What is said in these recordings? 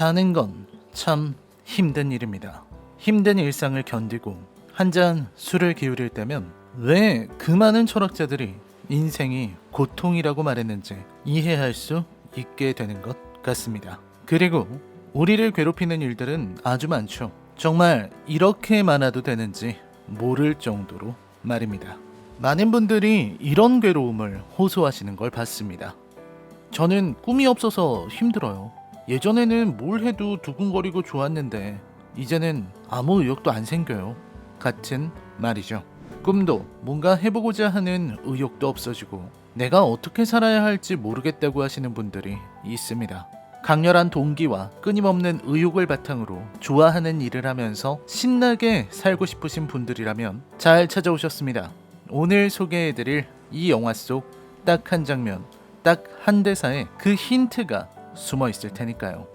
사는 건 참 힘든 일입니다. 힘든 일상을 견디고 한 잔 술을 기울일 때면 왜 그 많은 철학자들이 인생이 고통이라고 말했는지 이해할 수 있게 되는 것 같습니다. 그리고 우리를 괴롭히는 일들은 아주 많죠. 정말 이렇게 많아도 되는지 모를 정도로 말입니다. 많은 분들이 이런 괴로움을 호소하시는 걸 봤습니다. 저는 꿈이 없어서 힘들어요. 예전에는 뭘 해도 두근거리고 좋았는데 이제는 아무 의욕도 안 생겨요. 같은 말이죠. 꿈도 뭔가 해보고자 하는 의욕도 없어지고 내가 어떻게 살아야 할지 모르겠다고 하시는 분들이 있습니다. 강렬한 동기와 끊임없는 의욕을 바탕으로 좋아하는 일을 하면서 신나게 살고 싶으신 분들이라면 잘 찾아오셨습니다. 오늘 소개해드릴 이 영화 속 딱 한 장면, 딱 한 대사에 그 힌트가 숨어 있을 테니까요.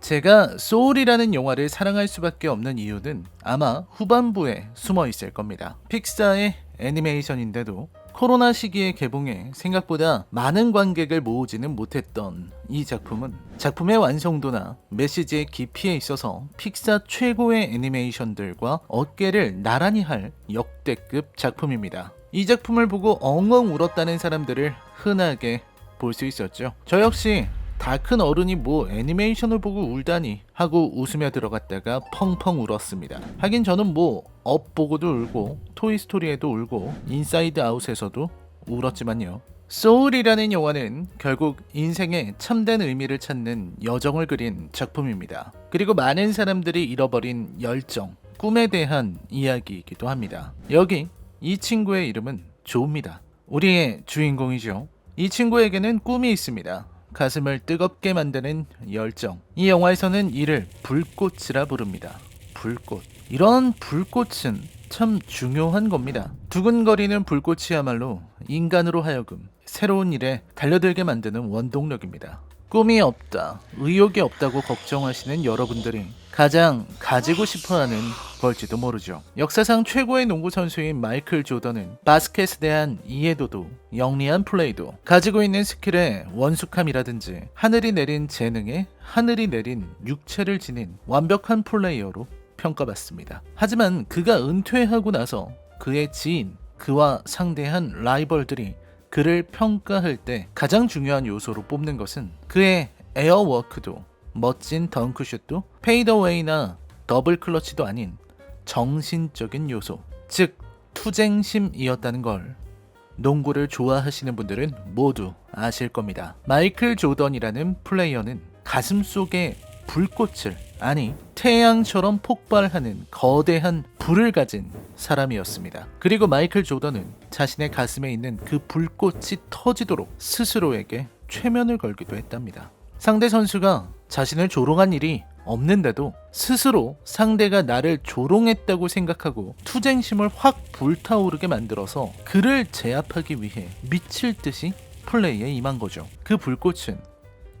제가 소울이라는 영화를 사랑할 수밖에 없는 이유는 아마 후반부에 숨어 있을 겁니다. 픽사의 애니메이션인데도 코로나 시기에 개봉해 생각보다 많은 관객을 모으지는 못했던 이 작품은 작품의 완성도나 메시지의 깊이에 있어서 픽사 최고의 애니메이션들과 어깨를 나란히 할 역대급 작품입니다. 이 작품을 보고 엉엉 울었다는 사람들을 흔하게 볼 수 있었죠. 저 역시 다 큰 어른이 뭐 애니메이션을 보고 울다니 하고 웃으며 들어갔다가 펑펑 울었습니다. 하긴 저는 뭐 업 보고도 울고 토이스토리에도 울고 인사이드 아웃에서도 울었지만요. 소울이라는 영화는 결국 인생의 참된 의미를 찾는 여정을 그린 작품입니다. 그리고 많은 사람들이 잃어버린 열정, 꿈에 대한 이야기이기도 합니다. 여기 이 친구의 이름은 조입니다. 우리의 주인공이죠. 이 친구에게는 꿈이 있습니다. 가슴을 뜨겁게 만드는 열정. 이 영화에서는 이를 불꽃이라 부릅니다. 불꽃. 이런 불꽃은 참 중요한 겁니다. 두근거리는 불꽃이야말로 인간으로 하여금 새로운 일에 달려들게 만드는 원동력입니다. 꿈이 없다, 의욕이 없다고 걱정하시는 여러분들이 가장 가지고 싶어 하는 걸지도 모르죠. 역사상 최고의 농구 선수인 마이클 조던은 바스켓에 대한 이해도도 영리한 플레이도 가지고 있는 스킬의 원숙함이라든지 하늘이 내린 재능에 하늘이 내린 육체를 지닌 완벽한 플레이어로 평가받습니다. 하지만 그가 은퇴하고 나서 그의 지인, 그와 상대한 라이벌들이 그를 평가할 때 가장 중요한 요소로 뽑는 것은 그의 에어워크도 멋진 덩크슛도 페이더웨이나 더블 클러치도 아닌 정신적인 요소, 즉 투쟁심이었다는 걸 농구를 좋아하시는 분들은 모두 아실 겁니다. 마이클 조던이라는 플레이어는 가슴 속에 불꽃을 아니 태양처럼 폭발하는 거대한 불을 가진 사람이었습니다. 그리고 마이클 조던은 자신의 가슴에 있는 그 불꽃이 터지도록 스스로에게 최면을 걸기도 했답니다. 상대 선수가 자신을 조롱한 일이 없는데도 스스로 상대가 나를 조롱했다고 생각하고 투쟁심을 확 불타오르게 만들어서 그를 제압하기 위해 미칠 듯이 플레이에 임한 거죠. 그 불꽃은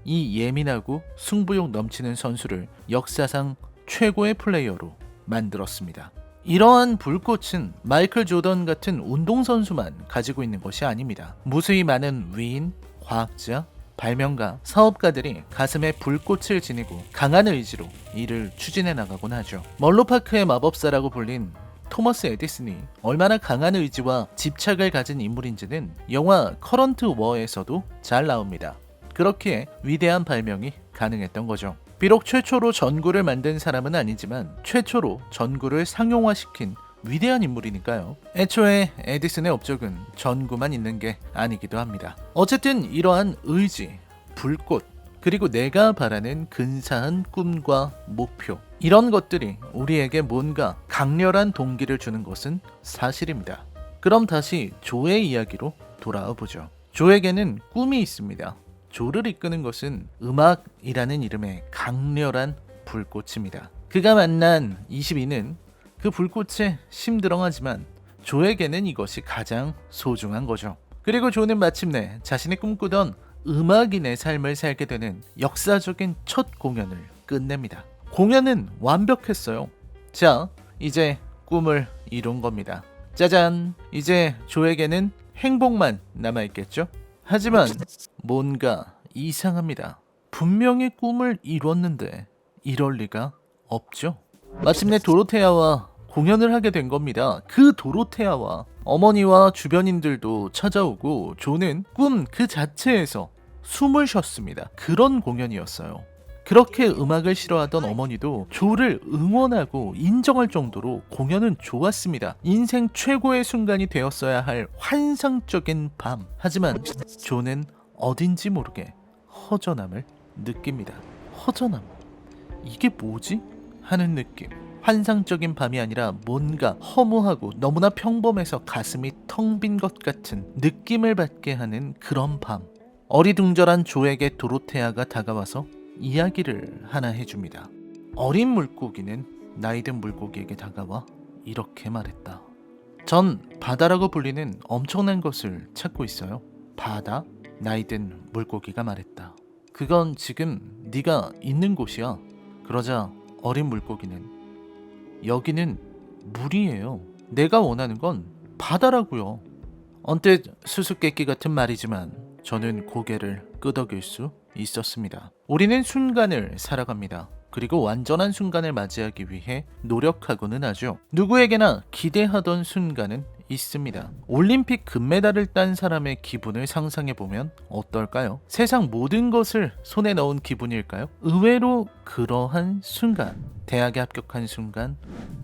이 예민하고 승부욕 넘치는 선수를 역사상 최고의 플레이어로 만들었습니다. 이러한 불꽃은 마이클 조던 같은 운동선수만 가지고 있는 것이 아닙니다. 무수히 많은 위인, 과학자, 발명가, 사업가들이 가슴에 불꽃을 지니고 강한 의지로 일을 추진해 나가곤 하죠. 멀로파크의 마법사라고 불린 토머스 에디슨이 얼마나 강한 의지와 집착을 가진 인물인지는 영화 커런트 워에서도 잘 나옵니다. 그렇기에 위대한 발명이 가능했던 거죠. 비록 최초로 전구를 만든 사람은 아니지만 최초로 전구를 상용화시킨 위대한 인물이니까요. 애초에 에디슨의 업적은 전구만 있는 게 아니기도 합니다. 어쨌든 이러한 의지, 불꽃, 그리고 내가 바라는 근사한 꿈과 목표 이런 것들이 우리에게 뭔가 강렬한 동기를 주는 것은 사실입니다. 그럼 다시 조의 이야기로 돌아와 보죠. 조에게는 꿈이 있습니다. 조를 이끄는 것은 음악이라는 이름의 강렬한 불꽃입니다. 그가 만난 22는 그 불꽃에 심드렁하지만 조에게는 이것이 가장 소중한 거죠. 그리고 조는 마침내 자신이 꿈꾸던 음악인의 삶을 살게 되는 역사적인 첫 공연을 끝냅니다. 공연은 완벽했어요. 자, 이제 꿈을 이룬 겁니다. 짜잔! 이제 조에게는 행복만 남아있겠죠? 하지만 뭔가 이상합니다. 분명히 꿈을 이뤘는데 이럴 리가 없죠. 마침내 도로테아와 공연을 하게 된 겁니다. 그 도로테아와 어머니와 주변인들도 찾아오고 조는 꿈 그 자체에서 숨을 쉬었습니다. 그런 공연이었어요. 그렇게 음악을 싫어하던 어머니도 조를 응원하고 인정할 정도로 공연은 좋았습니다. 인생 최고의 순간이 되었어야 할 환상적인 밤. 하지만 조는 어딘지 모르게 허전함을 느낍니다. 허전함. 이게 뭐지? 하는 느낌. 환상적인 밤이 아니라 뭔가 허무하고 너무나 평범해서 가슴이 텅 빈 것 같은 느낌을 받게 하는 그런 밤. 어리둥절한 조에게 도로테아가 다가와서 이야기를 하나 해줍니다. 어린 물고기는 나이든 물고기에게 다가와 이렇게 말했다. 전 바다라고 불리는 엄청난 것을 찾고 있어요. 바다? 나이든 물고기가 말했다. 그건 지금 네가 있는 곳이야. 그러자 어린 물고기는 여기는 물이에요. 내가 원하는 건 바다라고요. 언뜻 수수께끼 같은 말이지만 저는 고개를 끄덕일 수 있었습니다. 우리는 순간을 살아갑니다. 그리고 완전한 순간을 맞이하기 위해 노력하고는 하죠. 누구에게나 기대하던 순간은 있습니다. 올림픽 금메달을 딴 사람의 기분을 상상해 보면 어떨까요? 세상 모든 것을 손에 넣은 기분일까요? 의외로 그러한 순간, 대학에 합격한 순간,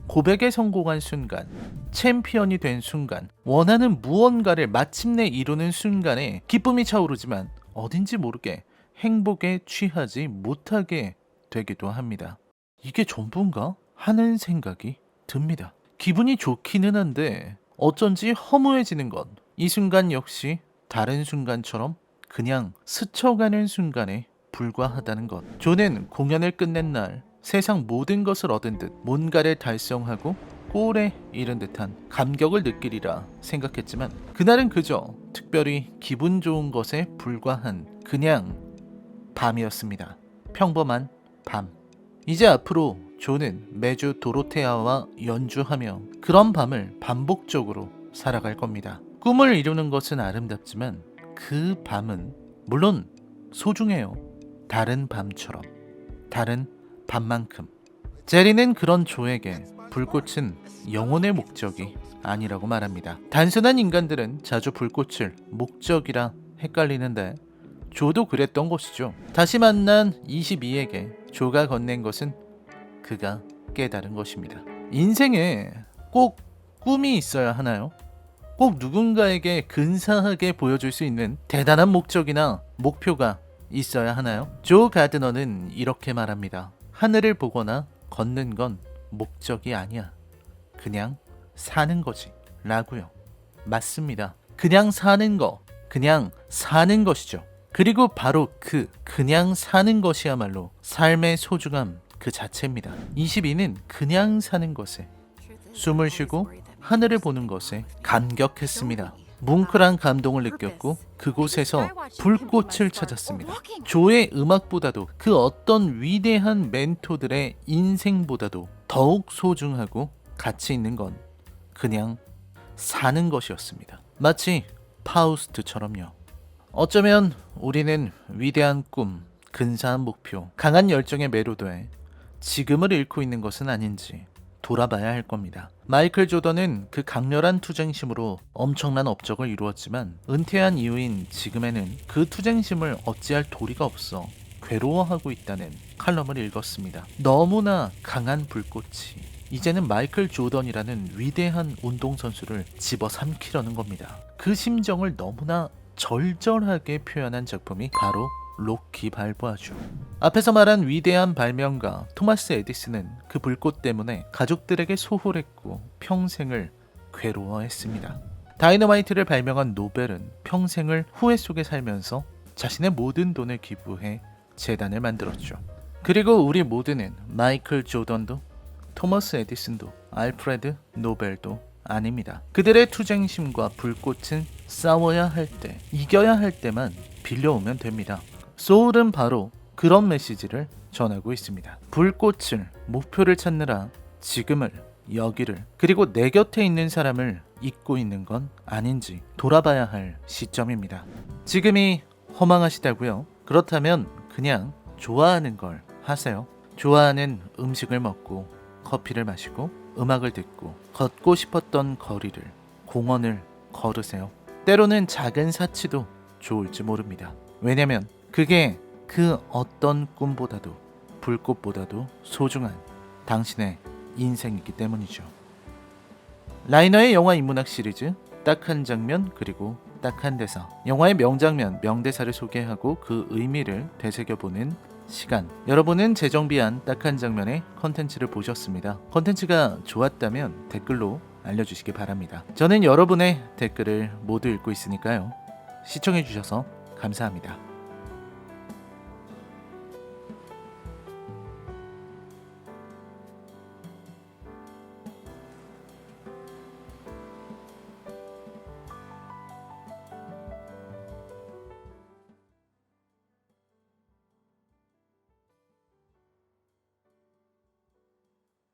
고백에 성공한 순간, 챔피언이 된 순간, 원하는 무언가를 마침내 이루는 순간에 기쁨이 차오르지만 어딘지 모르게 행복에 취하지 못하게 되기도 합니다. 이게 전부인가? 하는 생각이 듭니다. 기분이 좋기는 한데 어쩐지 허무해지는 것. 이 순간 역시 다른 순간처럼 그냥 스쳐가는 순간에 불과하다는 것. 조는 공연을 끝낸 날 세상 모든 것을 얻은 듯 뭔가를 달성하고 꼴에 이른 듯한 감격을 느끼리라 생각했지만 그날은 그저 특별히 기분 좋은 것에 불과한 그냥 밤이었습니다. 평범한 밤. 이제 앞으로 조는 매주 도로테아와 연주하며 그런 밤을 반복적으로 살아갈 겁니다. 꿈을 이루는 것은 아름답지만 그 밤은 물론 소중해요. 다른 밤처럼. 다른 밤만큼. 제리는 그런 조에게 불꽃은 영혼의 목적이 아니라고 말합니다. 단순한 인간들은 자주 불꽃을 목적이라 헷갈리는데 조도 그랬던 것이죠. 다시 만난 22에게 조가 건넨 것은 그가 깨달은 것입니다. 인생에 꼭 꿈이 있어야 하나요? 꼭 누군가에게 근사하게 보여줄 수 있는 대단한 목적이나 목표가 있어야 하나요? 조 가드너는 이렇게 말합니다. 하늘을 보거나 걷는 건 목적이 아니야. 그냥 사는 거지. 라고요. 맞습니다. 그냥 사는 거, 그냥 사는 것이죠. 그리고 바로 그 그냥 사는 것이야말로 삶의 소중함 그 자체입니다. 22는 그냥 사는 것에 숨을 쉬고 하늘을 보는 것에 감격했습니다. 뭉클한 감동을 느꼈고 그곳에서 불꽃을 찾았습니다. 조의 음악보다도 그 어떤 위대한 멘토들의 인생보다도 더욱 소중하고 가치 있는 건 그냥 사는 것이었습니다. 마치 파우스트처럼요. 어쩌면 우리는 위대한 꿈, 근사한 목표, 강한 열정에 매료돼 지금을 잃고 있는 것은 아닌지 돌아봐야 할 겁니다. 마이클 조던은 그 강렬한 투쟁심으로 엄청난 업적을 이루었지만 은퇴한 이후인 지금에는 그 투쟁심을 어찌할 도리가 없어 괴로워하고 있다는 칼럼을 읽었습니다. 너무나 강한 불꽃이 이제는 마이클 조던이라는 위대한 운동선수를 집어삼키려는 겁니다. 그 심정을 너무나 절절하게 표현한 작품이 바로 로키 발보아죠. 앞에서 말한 위대한 발명가 토마스 에디슨은 그 불꽃 때문에 가족들에게 소홀했고 평생을 괴로워했습니다. 다이너마이트를 발명한 노벨은 평생을 후회 속에 살면서 자신의 모든 돈을 기부해 재단을 만들었죠. 그리고 우리 모두는 마이클 조던도 토머스 에디슨도 알프레드 노벨도 아닙니다. 그들의 투쟁심과 불꽃은 싸워야 할 때, 이겨야 할 때만 빌려오면 됩니다. 소울은 바로 그런 메시지를 전하고 있습니다. 불꽃을, 목표를 찾느라 지금을, 여기를, 그리고 내 곁에 있는 사람을 잊고 있는 건 아닌지 돌아봐야 할 시점입니다. 지금이 허망하시다고요? 그렇다면 그냥 좋아하는 걸 하세요. 좋아하는 음식을 먹고 커피를 마시고 음악을 듣고 걷고 싶었던 거리를 공원을 걸으세요. 때로는 작은 사치도 좋을지 모릅니다. 왜냐면 그게 그 어떤 꿈보다도 불꽃보다도 소중한 당신의 인생이기 때문이죠. 라이너의 영화 인문학 시리즈 딱 한 장면 그리고 딱 한 대사 영화의 명장면 명대사를 소개하고 그 의미를 되새겨보는 시간 여러분은 재정비한 딱 한 장면의 컨텐츠를 보셨습니다 컨텐츠가 좋았다면 댓글로 알려주시기 바랍니다. 저는 여러분의 댓글을 모두 읽고 있으니까요. 시청해주셔서 감사합니다